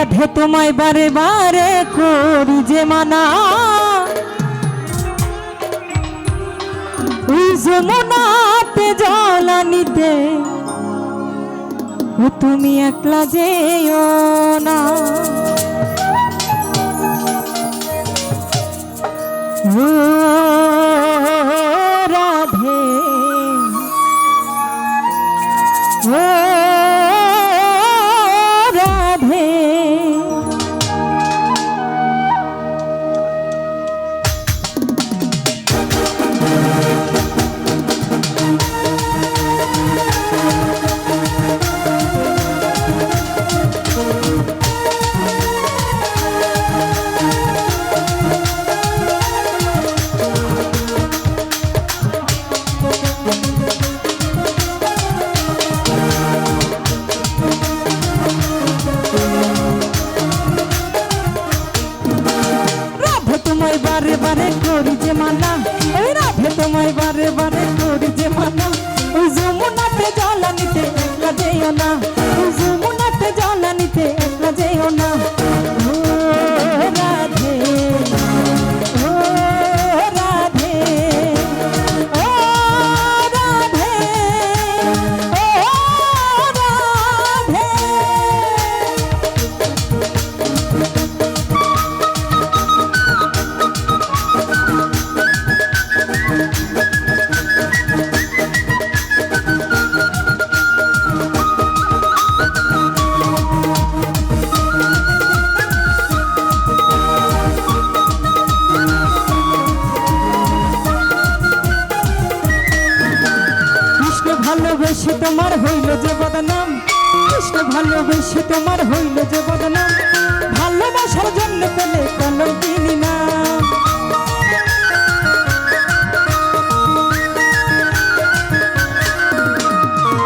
রাধে তোমায় বারে বারে করি যে মানা। ওই যমুনাতে জলানিতে ও তুমি একলা যেও না। ও যেও না। যমুনাতে জলা নিতে একলা যেও না। ভালোবেসে তোমার হইল যে বদনাম। কৃষ্ণ, ভালোবেসে তোমার হইল যে বদনাম। ভালোবাসার জন্য পেলে কিনি না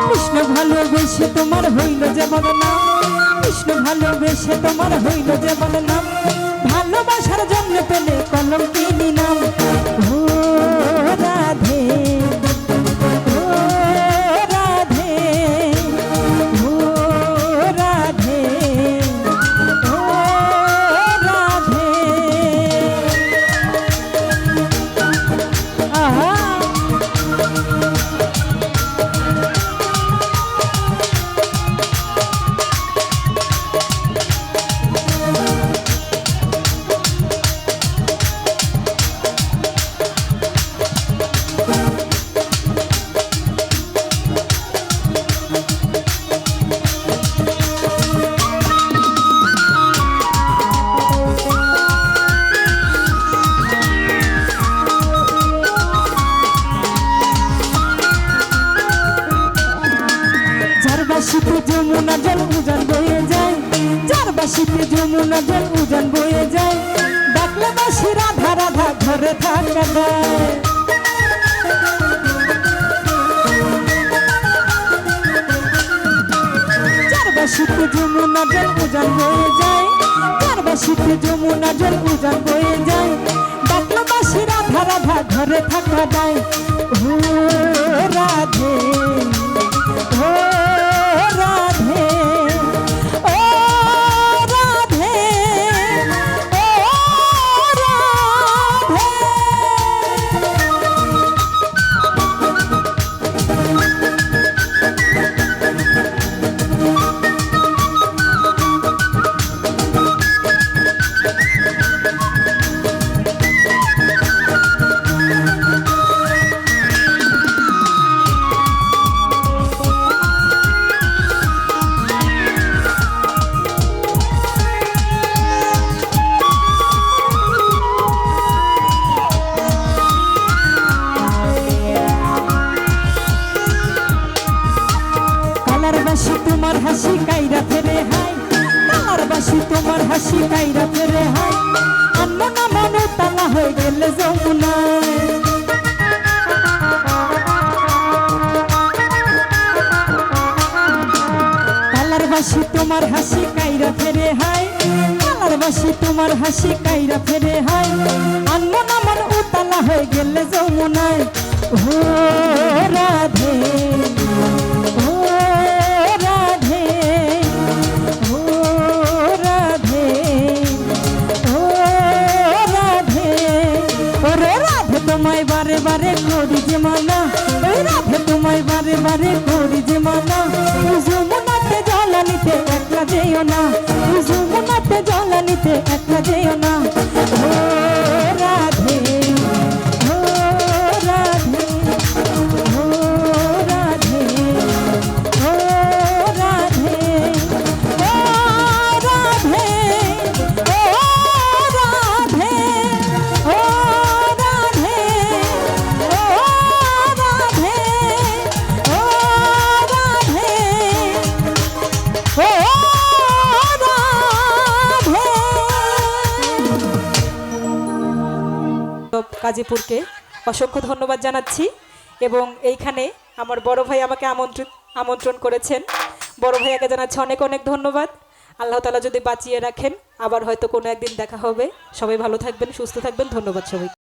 কৃষ্ণ, ভালোবেসে তোমার হইল যে বদনাম। কৃষ্ণ, ভালোবেসে তোমার হইল যে বদনাম। যমুনা জল উজান বয়ে যায়। যার বাসিতে যমুনা জল উজান বয়ে যায়। ডাকলে বাসি রাধা রাধা ঘরে থাকা দেয় যার বাসিতে যমুনা জল উজান বয়ে যায়। যার বাসিতে যমুনা জল উজান বয়ে যায়। ডাকলে বাসি রাধা রাধা ঘরে থাকা ও রাধে, ও রাধে। তোমার হাসি কাইরা ফেরে হাই কালার বাসি তোমার হাসি কাইরা ফেরে হাই অন্য না মনে তালা হয়ে গেলে যমুনায়। কালার বাসি তোমার হাসি কাইরা ফেরে হাই কালার বাসি তোমার হাসি কাইরা ফেরে হাই অন্য না মন উতালা হয়ে গেলে যমুনায়। ও রাধে। রে করি যে মানা যমুনাতে জল নিতে একলা যেও না যমুনাতে জল নিতে একলা যেও না। গাজীপুরকে অসংখ্য ধন্যবাদ জানাচ্ছি এবং এইখানে আমার বড় ভাই আমাকে আমন্ত্রণ আমন্ত্রণ করেছেন। বড় ভাইয়াকে জানাচ্ছি অনেক অনেক ধন্যবাদ। আল্লাহ তালা যদি বাঁচিয়ে রাখেন, আবার হয়তো কোনো একদিন দেখা হবে। সবাই ভালো থাকবেন, সুস্থ থাকবেন। ধন্যবাদ সবাই